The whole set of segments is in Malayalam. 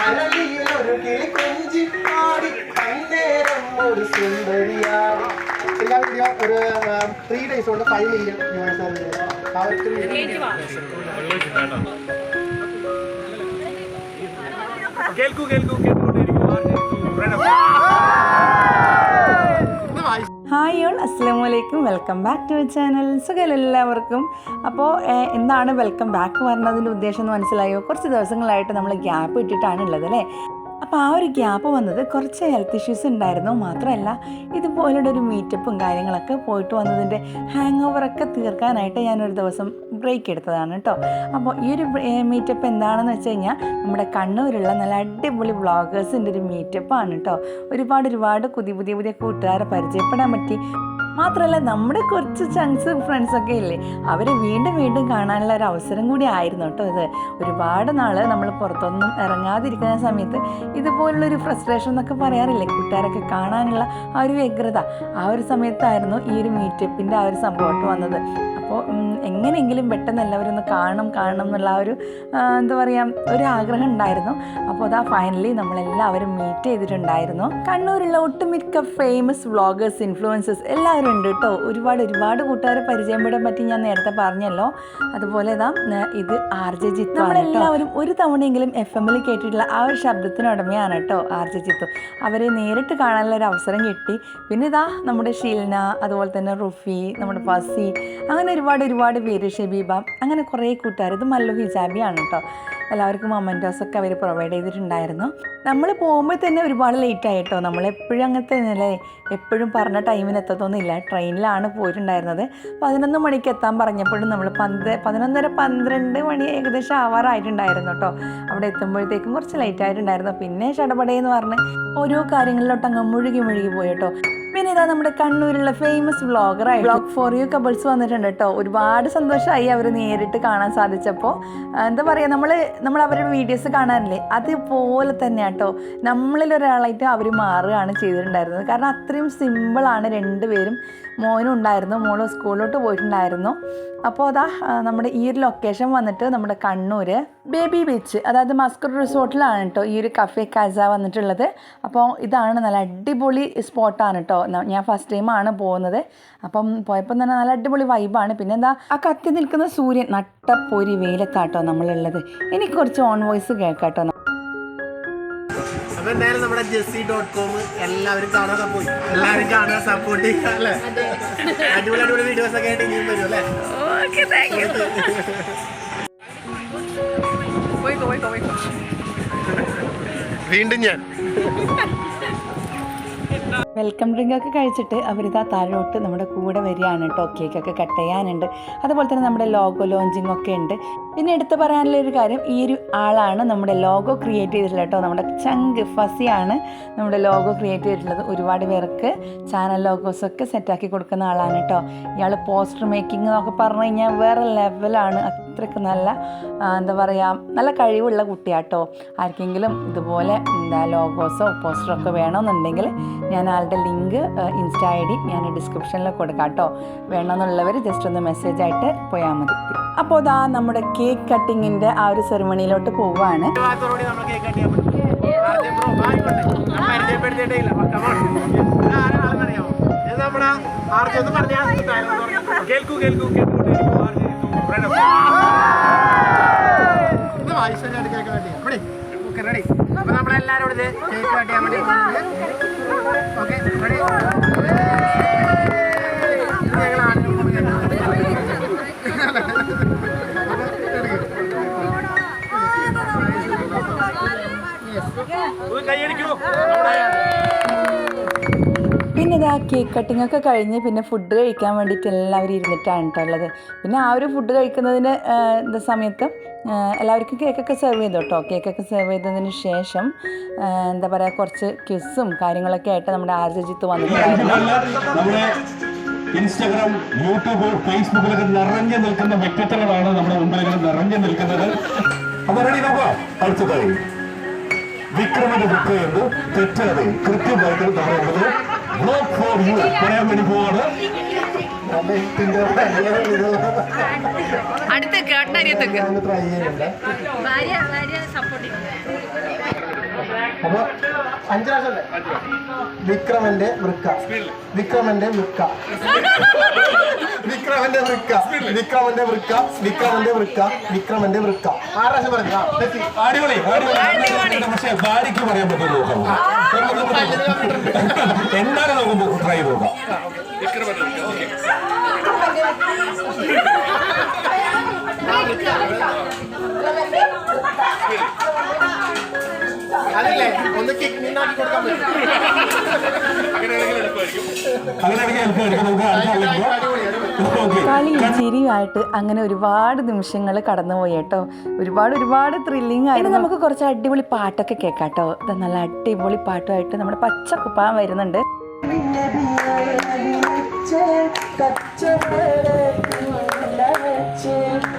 അരളിയിൽ ഒരു അന്നേരം ഒരു സുന്ദരിയായി എല്ലാ വീഡിയോ ഒരു ത്രീ ഡേയ്സ് കൊണ്ട് ഫൈവ് മില്യൺ വ്യൂവേഴ്സ് ആണ് ആ ഒരു കേൾക്കൂ കേൾക്കൂ. അസ്സാം വെൽക്കം ബാക്ക് ടു ചാനൽ സുഖം എല്ലാവർക്കും? അപ്പോൾ എന്താണ് വെൽക്കം ബാക്ക് പറഞ്ഞതിന്റെ ഉദ്ദേശം എന്ന് മനസ്സിലായോ? കുറച്ച് ദിവസങ്ങളായിട്ട് നമ്മൾ ഗ്യാപ്പ് ഇട്ടിട്ടാണ് ഉള്ളത് അല്ലേ? അപ്പോൾ ആ ഒരു ഗ്യാപ്പ് വന്നത് കുറച്ച് ഹെൽത്ത് ഇഷ്യൂസ് ഉണ്ടായിരുന്നു. മാത്രമല്ല ഇതുപോലുള്ള ഒരു മീറ്റപ്പും കാര്യങ്ങളൊക്കെ പോയിട്ട് വന്നതിന്റെ ഹാങ് ഓവറൊക്കെ തീർക്കാനായിട്ട് ഞാനൊരു ദിവസം ബ്രേക്ക് എടുത്തതാണ് കേട്ടോ അപ്പോൾ ഈ ഒരു മീറ്റപ്പ് എന്താണെന്ന് വെച്ച് കഴിഞ്ഞാൽ നമ്മുടെ കണ്ണൂരുള്ള നല്ല അടിപൊളി വ്ളോഗേഴ്സിന്റെ ഒരു മീറ്റപ്പാണ് കേട്ടോ ഒരുപാട് ഒരുപാട് പുതിയ പുതിയ പുതിയ കൂട്ടുകാരെ പരിചയപ്പെടാൻ പറ്റി. മാത്രമല്ല നമ്മുടെ കുറച്ച് ചങ്സ് ഫ്രണ്ട്സൊക്കെ ഇല്ലേ? അവരെ വീണ്ടും വീണ്ടും കാണാനുള്ള ഒരു അവസരം കൂടി ആയിരുന്നു കേട്ടോ ഇത്. ഒരുപാട് നാൾ നമ്മൾ പുറത്തൊന്നും ഇറങ്ങാതിരിക്കുന്ന സമയത്ത് ഇതുപോലുള്ളൊരു ഫ്രസ്ട്രേഷൻ എന്നൊക്കെ പറയാറില്ലേ? കൂട്ടുകാരൊക്കെ കാണാനുള്ള ആ ഒരു വ്യഗ്രത. ആ ഒരു സമയത്തായിരുന്നു ഈ ഒരു മീറ്റപ്പിന്റെ ആ ഒരു സംഭവമായിട്ട് വന്നത്. അപ്പോൾ എങ്ങനെയെങ്കിലും പെട്ടെന്ന് എല്ലാവരും ഒന്ന് കാണണം കാണണം എന്നുള്ള ഒരു എന്താ പറയുക ഒരു ആഗ്രഹം ഉണ്ടായിരുന്നു. അപ്പോൾ അതാ ഫൈനലി നമ്മളെല്ലാവരും മീറ്റ് ചെയ്തിട്ടുണ്ടായിരുന്നു. കണ്ണൂരുള്ള ഒട്ടുമിക്ക ഫേമസ് വ്ളോഗേഴ്സ് ഇൻഫ്ലുവൻസേഴ്സ് എല്ലാവരും ഉണ്ട് കേട്ടോ ഒരുപാട് ഒരുപാട് കൂട്ടുകാരെ പരിചയപ്പെടാൻ പറ്റി ഞാൻ നേരത്തെ പറഞ്ഞല്ലോ. അതുപോലെ ഇതാ ഇത് ആർ ജെ ജിത്തു നമ്മളെല്ലാവരും ഒരു തവണയെങ്കിലും എഫ് എമ്മിൽ കേട്ടിട്ടുള്ള ആ ഒരു ശബ്ദത്തിന് ഉടമയാണ് കേട്ടോ ആർ ജെ ജിത്തു. അവരെ നേരിട്ട് കാണാനുള്ള ഒരു അവസരം കിട്ടി. പിന്നെ ഇതാ നമ്മുടെ ഷീൽന അതുപോലെ തന്നെ റുഫി നമ്മുടെ ഫസി അങ്ങനെ ഒരുപാട് ഒരുപാട് പേര് ഷെബീബ അങ്ങനെ കുറേ കൂട്ടുകാർ ഇത് മല്ലു ഹിജാബിയാണ് കേട്ടോ എല്ലാവർക്കും മൊമെന്റോസ് ഒക്കെ അവർ പ്രൊവൈഡ് ചെയ്തിട്ടുണ്ടായിരുന്നു. നമ്മൾ പോകുമ്പോൾ തന്നെ ഒരുപാട് ലേറ്റ് ആയി കേട്ടോ നമ്മളെപ്പോഴും അങ്ങനത്തെ അല്ലേ? എപ്പോഴും പറഞ്ഞ ടൈമിന് എത്തത്തൊന്നുമില്ല ട്രെയിനിലാണ് പോയിട്ടുണ്ടായിരുന്നത്. പതിനൊന്ന് മണിക്ക് എത്താൻ പറഞ്ഞപ്പോഴും നമ്മൾ പന്ത് പതിനൊന്നര പന്ത്രണ്ട് മണി ഏകദേശം ആവാറായിട്ടുണ്ടായിരുന്നു കേട്ടോ അവിടെ എത്തുമ്പോഴത്തേക്കും കുറച്ച് ലേറ്റ് ആയിട്ടുണ്ടായിരുന്നു. പിന്നെ ഷടപടയെന്ന് പറഞ്ഞ് ഓരോ കാര്യങ്ങളിലോട്ട് അങ്ങ് മുഴുകി മുഴുകി പോയി കേട്ടോ പിന്നെ ഇതാ നമ്മുടെ കണ്ണൂരുള്ള ഫേമസ് വ്ളോഗറായി വ്ളോഗ് ഫോർ യു കപ്പിൾസ് വന്നിട്ടുണ്ട് കേട്ടോ. ഒരുപാട് സന്തോഷമായി അവർ നേരിട്ട് കാണാൻ സാധിച്ചപ്പോൾ. എന്താ പറയുക നമ്മൾ നമ്മൾ അവരുടെ വീഡിയോസ് കാണാറില്ലേ? അതുപോലെ തന്നെ കേട്ടോ. നമ്മളിൽ ഒരാളായിട്ട് അവർ മാറുകയാണ് ചെയ്തിട്ടുണ്ടായിരുന്നത്. കാരണം അത്രയും സിമ്പിളാണ് രണ്ടുപേരും. മോനും ഉണ്ടായിരുന്നു മോൾ സ്കൂളിലോട്ട് പോയിട്ടുണ്ടായിരുന്നു. അപ്പോൾ അതാ നമ്മുടെ ഈ ഒരു ലൊക്കേഷൻ വന്നിട്ട് നമ്മുടെ കണ്ണൂർ ബേബി ബീച്ച് അതായത് മസ്കർ റിസോർട്ടിലാണ് കേട്ടോ ഈ ഒരു കഫേ കാസ വന്നിട്ടുള്ളത്. അപ്പോൾ ഇതാണ് നല്ല അടിപൊളി സ്പോട്ടാണ് കേട്ടോ. ഞാൻ ഫസ്റ്റ് ടൈമാണ് പോകുന്നത്. അപ്പം പോയപ്പോൾ തന്നെ നല്ല അടിപൊളി വൈബാണ് പിന്നെ എന്താ ആ കത്തി നിൽക്കുന്ന സൂര്യൻ നട്ടപ്പൊരി വെയിലത്താട്ടോ നമ്മളുള്ളത്. എനിക്ക് കുറച്ച് ഓൺ വോയിസ് കേൾക്കാട്ടോ. അപ്പൊ എന്തായാലും നമ്മുടെ ജെസ്സി ഡോട്ട് കോം എല്ലാവരും കാണാതെ പോയി എല്ലാവരും കാണാൻ സപ്പോർട്ട് ചെയ്യുക അല്ലേ? അടിപൊളി അടിപൊളി വീഡിയോസ് ഒക്കെ ആയിട്ട് ഇനിയും വരും അല്ലേ? വീണ്ടും ഞാൻ. വെൽക്കം ഡ്രിങ്ക് ഒക്കെ കഴിച്ചിട്ട് അവരിതാ താഴോട്ട് നമ്മുടെ കൂടെ വരികയാണ്. കേട്ടോ കേക്കൊക്കെ കട്ട് ചെയ്യാനുണ്ട്. അതുപോലെ തന്നെ നമ്മുടെ ലോഗോ ലോഞ്ചിങ് ഒക്കെ ഉണ്ട്. പിന്നെ എടുത്തു പറയാനുള്ള ഒരു കാര്യം ഈ ഒരു ആളാണ് നമ്മുടെ ലോഗോ ക്രിയേറ്റ് ചെയ്തിട്ടുള്ളത് കേട്ടോ. നമ്മുടെ ചങ്ക് ഫസിയാണ് നമ്മുടെ ലോഗോ ക്രിയേറ്റ് ചെയ്തിട്ടുള്ളത്. ഒരുപാട് പേർക്ക് ചാനൽ ലോഗോസ് ഒക്കെ സെറ്റാക്കി കൊടുക്കുന്ന ആളാണ് കേട്ടോ. ഇയാൾ പോസ്റ്റർ മേക്കിംഗ് എന്നൊക്കെ പറഞ്ഞു കഴിഞ്ഞാൽ വേറെ ലെവലാണ് അത്രയ്ക്ക് നല്ല എന്താ പറയുക നല്ല കഴിവുള്ള കുട്ടിയാട്ടോ. ആർക്കെങ്കിലും ഇതുപോലെ എന്താ ലോഗോസോ പോസ്റ്ററോ ഒക്കെ വേണമെന്നുണ്ടെങ്കിൽ ഞാൻ ആളുടെ ലിങ്ക് ഇൻസ്റ്റ ഐ ഡി ഞാൻ ഡിസ്ക്രിപ്ഷനിൽ കൊടുക്കാം കേട്ടോ വേണമെന്നുള്ളവർ ജസ്റ്റ് ഒന്ന് മെസ്സേജ് ആയിട്ട് പോയാൽ മതി. അപ്പോൾ ഇതാ നമ്മുടെ കേക്ക് കട്ടിങ്ങിന്റെ ആ ഒരു സെറിമണിയിലോട്ട് പോവുകയാണ് കേൾക്കൂ കേൾക്കൂ കേക്ക് കേക്ക് പിന്നെ ഇതാ കേക്ക് കട്ടിംഗ് ഒക്കെ കഴിഞ്ഞ് പിന്നെ ഫുഡ് കഴിക്കാൻ വേണ്ടിയിട്ട് എല്ലാവരും ഇരുന്നിട്ടാണ് കേട്ടോ ഉള്ളത്. പിന്നെ ആ ഒരു ഫുഡ് കഴിക്കുന്നതിന് സമയത്ത് എല്ലാവർക്കും കേക്കൊക്കെ സെർവ് ചെയ്തു കേട്ടോ കേക്കൊക്കെ സെർവ് ചെയ്തതിന് ശേഷം എന്താ പറയുക കുറച്ച് ക്വിസും കാര്യങ്ങളൊക്കെ ആയിട്ട് നമ്മുടെ ആർജജിത്ത് വന്നിട്ടുണ്ട് ഇൻസ്റ്റഗ്രാം യൂട്യൂബ് ഫേസ്ബുക്കിലൊക്കെ നിറഞ്ഞു നിൽക്കുന്ന വ്യക്തിത്വങ്ങളാണ് നമ്മുടെ മുമ്പിലൊക്കെ നിറഞ്ഞു നിൽക്കുന്നത്. നോക്കാം. അടുത്തതായി വിക്രമന്റെ ബുക്ക് എന്ന് തെറ്റാതെ കൃത്യമായിട്ട് പറയുന്നത് ബ്ലോക്ക് ഫോർ യു പറയാൻ വേണ്ടി പോവാണ്. അടുത്ത കേട്ടരിയത്തേക്ക് ട്രൈ ചെയ്യുന്നുണ്ട് ഭാര്യ ഭാര്യ സപ്പോർട്ട് അപ്പൊ അഞ്ചു പ്രാവശ്യം അല്ലേ? വിക്രമന്റെ വൃക്ക. വിക്രമന്റെ വൃക്ക. വിക്രമന്റെ വൃക്ക. വിക്രമന്റെ വൃക്ക. വിക്രമന്റെ വൃക്ക. വിക്രമന്റെ വൃക്ക. ആറ് പ്രാവശ്യം പറഞ്ഞു. അടിപൊളി. പക്ഷേ ഭാര്യയ്ക്ക് പറയാൻ പറ്റുമോ എന്നാലും നോക്കുമ്പോ ട്രൈ നോക്കാം അതല്ലേ കളിയും ചിരിയുമായിട്ട് അങ്ങനെ ഒരുപാട് നിമിഷങ്ങൾ കടന്നുപോയി കേട്ടോ. ഒരുപാട് ഒരുപാട് ത്രില്ലിംഗ് ആയിട്ട് നമുക്ക് കുറച്ച് അടിപൊളി പാട്ടൊക്കെ കേൾക്കാം കേട്ടോ ഇത് നല്ല അടിപൊളി പാട്ടുമായിട്ട് നമ്മുടെ പച്ച കുപ്പാൻ വരുന്നുണ്ട്.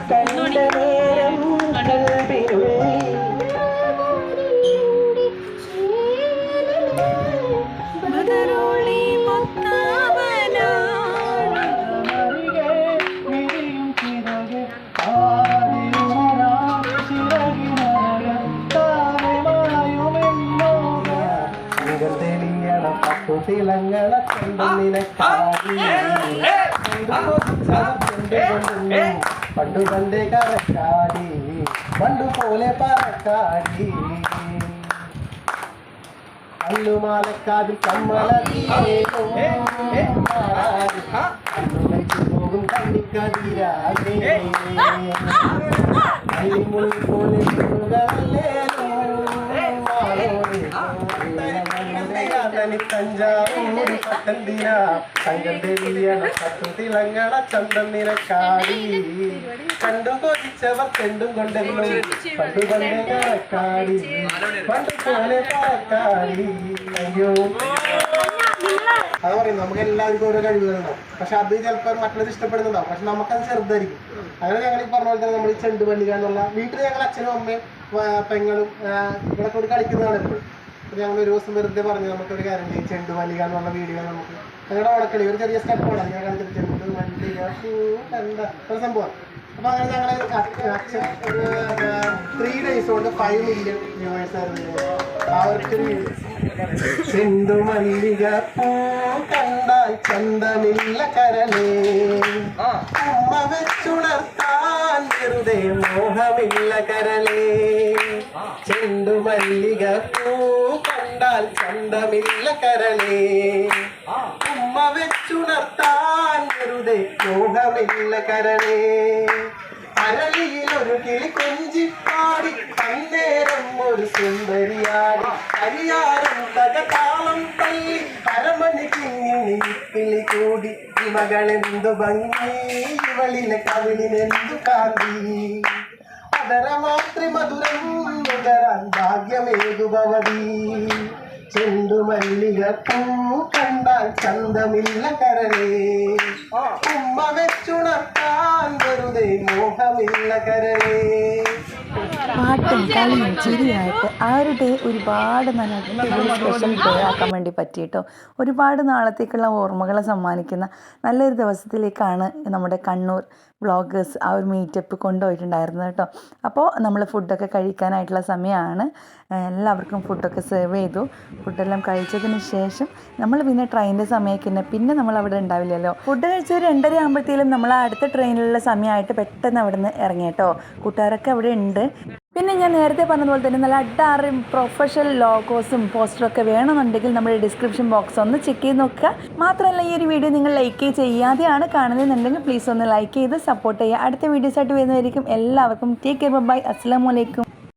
തിളങ്ങള പണ്ടു പണ്ടേ കറക്കാടി പണ്ടു പോലെ പറക്കാടി അല്ലുമാലക്കാതിൽ കമ്മലും കണ്ണിക്കതിരാതെ അല്ലിമുള്ളി പോലെ തഞ്ചാവൂരി അയ്യോ. നമുക്ക് എല്ലാവർക്കും ഓരോ കഴിവുകളുണ്ടാവും പക്ഷെ അത് ചിലപ്പോൾ മറ്റുള്ളത് ഇഷ്ടപ്പെടുന്നുണ്ടാവും. പക്ഷെ നമുക്കത് ചെറുതായിരിക്കും. അങ്ങനെ ഞങ്ങൾ ഈ പറഞ്ഞ പോലെ തന്നെ നമ്മൾ ഈ ചെണ്ട് പള്ളിക എന്നുള്ള വീട്ടിൽ ഞങ്ങൾ അച്ഛനും അമ്മയും പെങ്ങളും ഇവിടെ കൂടി കളിക്കുന്നതാണ് എപ്പോഴും. ഞങ്ങൾ ഒരു ദിവസം വെറുതെ പറഞ്ഞു നമുക്കൊരു കാര്യം ചെയ്യും. ചെണ്ടു വലിക എന്നുള്ള വീഡിയോ നമുക്ക്. ഞങ്ങളുടെ ഓണക്കളി ഒരു ചെറിയ സ്റ്റെപ്പോടെ ഞാൻ കണ്ടിട്ട് ചെണ്ട് വലിക പൂ കണ്ട. ഒരു സംഭവം. അപ്പൊ അങ്ങനെ ഞങ്ങൾ അച്ഛൻ ഒരു ത്രീ ഡേയ്സ് കൊണ്ട് ഫൈവ് മില്യൺ വ്യൂവേഴ്സ് ആയിരുന്നു. ഒരു ചെണ്ടു മല്ലിക പൂ കണ്ടാൽ ചന്തമില്ല കരലേ ഉമ്മ വെച്ചുണർത്താൻ വെറുതെ മോഹമില്ല കരലേ ചെണ്ടു മല്ലിക പൂ കണ്ടാൽ ചന്തമില്ല കരലേ ഉമ്മ വെച്ചുണർത്താൻ വെറുതെ മോഹമില്ല കരളേ. അരളിയിൽ ഒരു കിളി കൊഞ്ചിപ്പാടി അന്നേരം ഒരു സുന്ദരിയാടി. കരിയാറും തകതാളം തള്ളി അരമണി കിങ്ങി കിളി കൂടി ഇവകളെന്തു ഭംഗി ഇവളിലെ കവിളിനെന്തു കാന്തി. മധുരം നുകരാൻ ഭാഗ്യമേകുഭവതി ചെണ്ടുമല്ലിക ചെണ്ടു പൂ കണ്ടാൽ ചന്തമില്ല കരളേ. ഉമ്മ വെച്ചുണർത്താൻ വെറുതെ മോഹമില്ല കരളേ. പാട്ടും കളിയും ചിരിയായിട്ട് ആ ഒരു ഡേ ഒരുപാട് നല്ല സ്പെഷ്യൽ ഡേ ആക്കാൻ വേണ്ടി പറ്റിയിട്ടോ. ഒരുപാട് നാളത്തേക്കുള്ള ഓർമ്മകളെ സമ്മാനിക്കുന്ന നല്ലൊരു ദിവസത്തിലേക്കാണ് നമ്മുടെ കണ്ണൂർ വ്ളോഗേഴ്സ് ആ ഒരു മീറ്റപ്പ് കൊണ്ടുപോയിട്ടുണ്ടായിരുന്നത് കേട്ടോ. അപ്പോൾ നമ്മൾ ഫുഡൊക്കെ കഴിക്കാനായിട്ടുള്ള സമയമാണ് എല്ലാവർക്കും ഫുഡൊക്കെ സെർവ് ചെയ്തു. ഫുഡെല്ലാം കഴിച്ചതിന് ശേഷം നമ്മൾ പിന്നെ ട്രെയിനിന്റെ സമയമൊക്കെ തന്നെ പിന്നെ നമ്മൾ അവിടെ ഉണ്ടാവില്ലല്ലോ ഫുഡ് കഴിച്ച് ഒരു രണ്ടര ആകുമ്പോഴത്തേലും നമ്മൾ അടുത്ത ട്രെയിനിലുള്ള സമയമായിട്ട് പെട്ടെന്ന് അവിടെ നിന്ന് ഇറങ്ങി കേട്ടോ. കൂട്ടുകാരൊക്കെ അവിടെ ഉണ്ട് പിന്നെ ഞാൻ നേരത്തെ പറഞ്ഞതുപോലെ തന്നെ നല്ല അഡാറും പ്രൊഫഷണൽ ലോഗോസും പോസ്റ്ററൊക്കെ വേണമെന്നുണ്ടെങ്കിൽ നമ്മുടെ ഡിസ്ക്രിപ്ഷൻ ബോക്സ് ഒന്ന് ചെക്ക് ചെയ്ത് നോക്കുക. മാത്രമല്ല ഈ ഒരു വീഡിയോ നിങ്ങൾ ലൈക്ക് ചെയ്യാതെയാണ് കാണുന്നതെന്നുണ്ടെങ്കിൽ പ്ലീസ് ഒന്ന് ലൈക്ക് ചെയ്ത് സപ്പോർട്ട് ചെയ്യുക. അടുത്ത വീഡിയോസായിട്ട് വരുന്നതായിരിക്കും എല്ലാവർക്കും ടേക്ക് കെയർ ബൈ അസ്സാം വലൈക്കും